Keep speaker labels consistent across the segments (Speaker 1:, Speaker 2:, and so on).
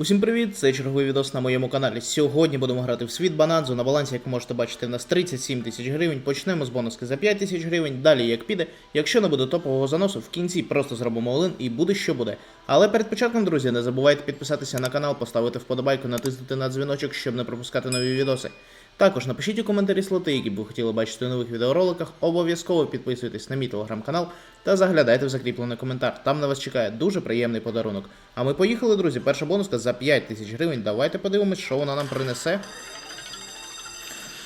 Speaker 1: Усім привіт! Це черговий відос на моєму каналі. Сьогодні будемо грати в світ Бананзу. На балансі, як можете бачити, в нас 37 тисяч гривень. Почнемо з бонуски за 5 тисяч гривень. Далі як піде. Якщо не буде топового заносу, в кінці просто зробимо олин і буде що буде. Але перед початком, друзі, не забувайте підписатися на канал, поставити вподобайку, натиснути на дзвіночок, щоб не пропускати нові відоси. Також напишіть у коментарі слоти, які б ви хотіли бачити у нових відеороликах. Обов'язково підписуйтесь на мій телеграм-канал та заглядайте в закріплений коментар. Там на вас чекає дуже приємний подарунок. А ми поїхали, друзі. Перша бонуска за 5 тисяч гривень. Давайте подивимось, що вона нам принесе.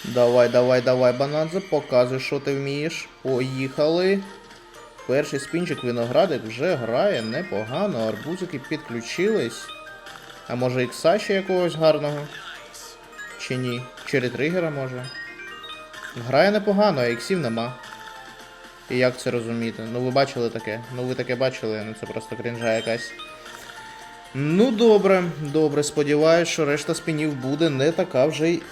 Speaker 1: Давай, давай, давай, бананзе, показуй, що ти вмієш. Поїхали. Перший спінчик виноградик вже грає непогано. Арбузики підключились. А може ікса ще якогось гарного? Чи ні? Через тригера може. Грає непогано, а іксів нема. І як це розуміти? Ну ви бачили таке? Ну ви таке бачили, ну це просто крінжа якась. Ну добре, добре, сподіваюсь, що решта спінів буде не така вже й.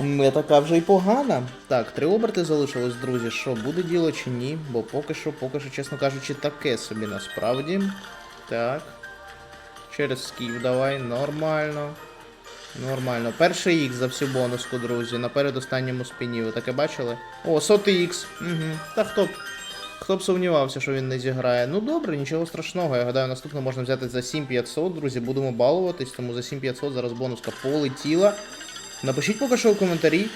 Speaker 1: Не така вже й погана. Так, три оберти залишилось, друзі. Що, буде діло чи ні? Бо поки що, поки що, чесно кажучи, таке собі насправді. Так. Через скіф давай, нормально. Нормально. Перший ікс за всю бонуску, друзі, на передостанньому спіні. Ви таке бачили? О, сотий ікс. Угу. Та хто б. Хто б сумнівався, що він не зіграє. Ну добре, нічого страшного. Я гадаю, наступне можна взяти за 7500, друзі. Будемо балуватись, тому за 7500 зараз бонуска полетіла. Напишіть поки що у коментарі,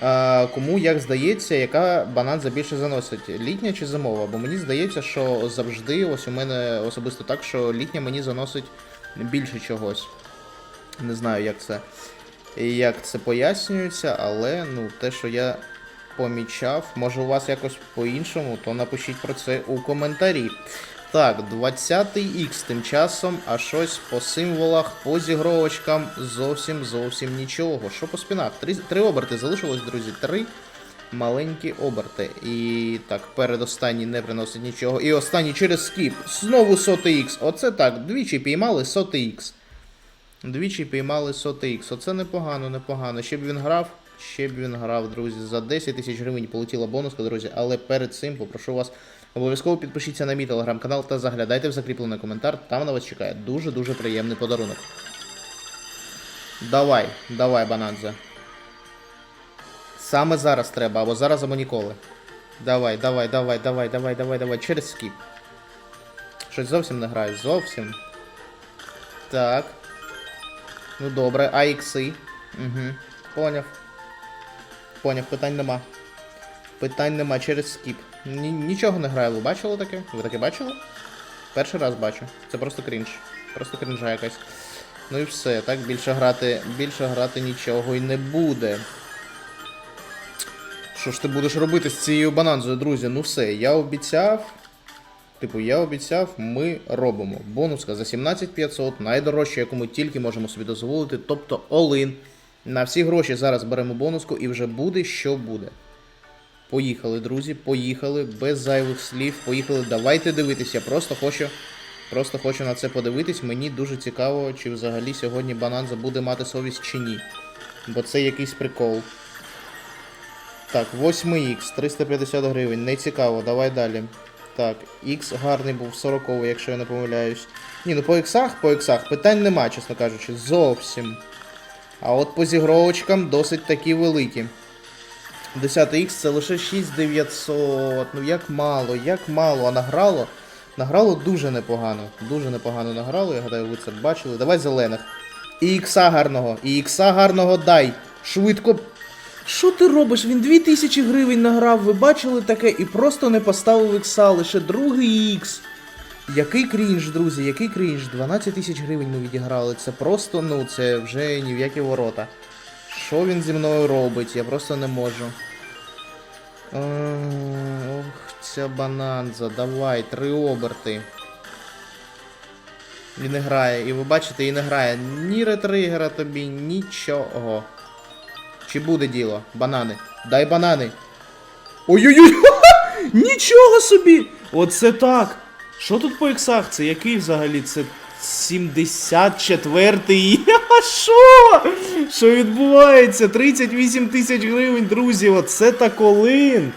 Speaker 1: а, кому як здається, яка бананза більше заносить, літня чи зимова. Бо мені здається, що завжди, ось у мене особисто так, що літня мені заносить більше чогось. Не знаю, як це, як це пояснюється, але ну, те, що я помічав, може у вас якось по-іншому, то напишіть про це у коментарі. Так, 20-й Х тим часом, а щось по символах, по зігровочкам зовсім зовсім нічого. Що по спінах? Три, три оберти залишилось, друзі. Три маленькі оберти. І так, передостанній не приносить нічого. І останній через скіп. Знову сотий Х. Оце так, двічі піймали сотий Х. Двічі піймали сотий Х. Оце непогано, непогано. Ще б він грав, ще б він грав, друзі. За 10 тисяч гривень полетіла бонуска, друзі. Але перед цим попрошу вас обов'язково підпишіться на мій телеграм-канал та заглядайте в закріплений коментар. Там на вас чекає дуже-дуже приємний подарунок. Давай, давай, бананзе. Саме зараз треба, або зараз, або ніколи. Давай, давай, давай, давай, давай, давай, давай. Через скіп. Щось зовсім не грає, зовсім. Так. Ну добре, а ікси? Угу. Поняв. Поняв, питань нема. Питань нема через скіп. Ні, нічого не грає, ви бачили таке? Ви таке бачили? Перший раз бачу. Це просто крінж. Просто крінжа якась. Ну і все, так більше грати, більше грати нічого і не буде. Що ж ти будеш робити з цією бананзою, друзі? Ну все, я обіцяв. Типу, я обіцяв, ми робимо. Бонуска за 17500, найдорожче, яку ми тільки можемо собі дозволити, тобто all-in. На всі гроші зараз беремо бонуску і вже буде, що буде. Поїхали, друзі, поїхали, без зайвих слів. Поїхали. Давайте дивитися. Я просто хочу. Просто хочу на це подивитись. Мені дуже цікаво, чи взагалі сьогодні бананза буде мати совість чи ні. Бо це якийсь прикол. Так, 8х, 350 гривень. Не цікаво, давай далі. Так, X гарний був 40 якщо я не помиляюсь. Ні, ну по іксах, по іксах питань нема, чесно кажучи, зовсім. А от по зігровочкам досить такі великі. 10х це лише 6900. Ну як мало, як мало, а награло. Награло дуже непогано. Дуже непогано награло, я гадаю, ви це бачили. Давай зелених. І ікса гарного, і ікса гарного дай. Швидко. Що ти робиш? Він 2000 гривень награв, ви бачили таке і просто не поставив ікса, лише другий ікс. Який крінж, друзі, який крінж? 12 тисяч гривень ми відіграли. Це просто, ну, це вже ні в які ворота. Що він зі мною робить? Я просто не можу. Е, Ох, ця бананза, давай, три оберти. І не грає, і ви бачите, і не грає ні ретригера тобі, нічого. Чи буде діло? Банани. Дай банани. Ой-ой-ой! Нічого собі! Оце так! Що тут по іксах? Це який взагалі? Це 74-й. А що? Що відбувається? 38 тисяч гривень, друзі. Оце так олин.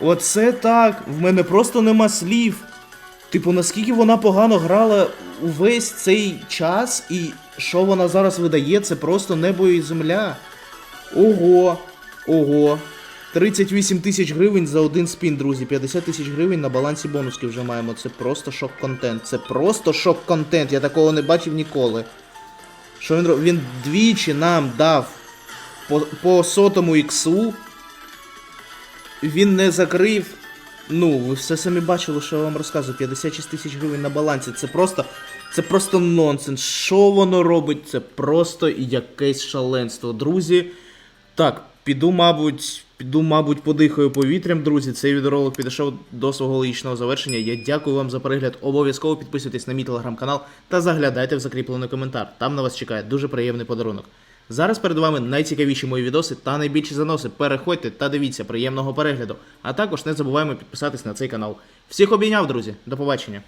Speaker 1: Оце так. В мене просто нема слів. Типу, наскільки вона погано грала увесь цей час, і що вона зараз видає, це просто небо і земля. Ого, ого. 38 тисяч гривень за один спін, друзі. 50 тисяч гривень на балансі бонуски вже маємо. Це просто шок-контент. Це просто шок-контент. Я такого не бачив ніколи. Що він робить? Він двічі нам дав по, по сотому іксу. Він не закрив. Ну, ви все самі бачили, що я вам розказую. 56 тисяч гривень на балансі. Це просто. Це просто нонсенс. Що воно робить? Це просто якесь шаленство. Друзі. Так, піду, мабуть, піду, мабуть, подихаю повітрям, друзі. Цей відеоролик підійшов до свого логічного завершення. Я дякую вам за перегляд. Обов'язково підписуйтесь на мій телеграм-канал та заглядайте в закріплений коментар. Там на вас чекає дуже приємний подарунок. Зараз перед вами найцікавіші мої відоси та найбільші заноси. Переходьте та дивіться приємного перегляду. А також не забуваємо підписатись на цей канал. Всіх обійняв, друзі. До побачення.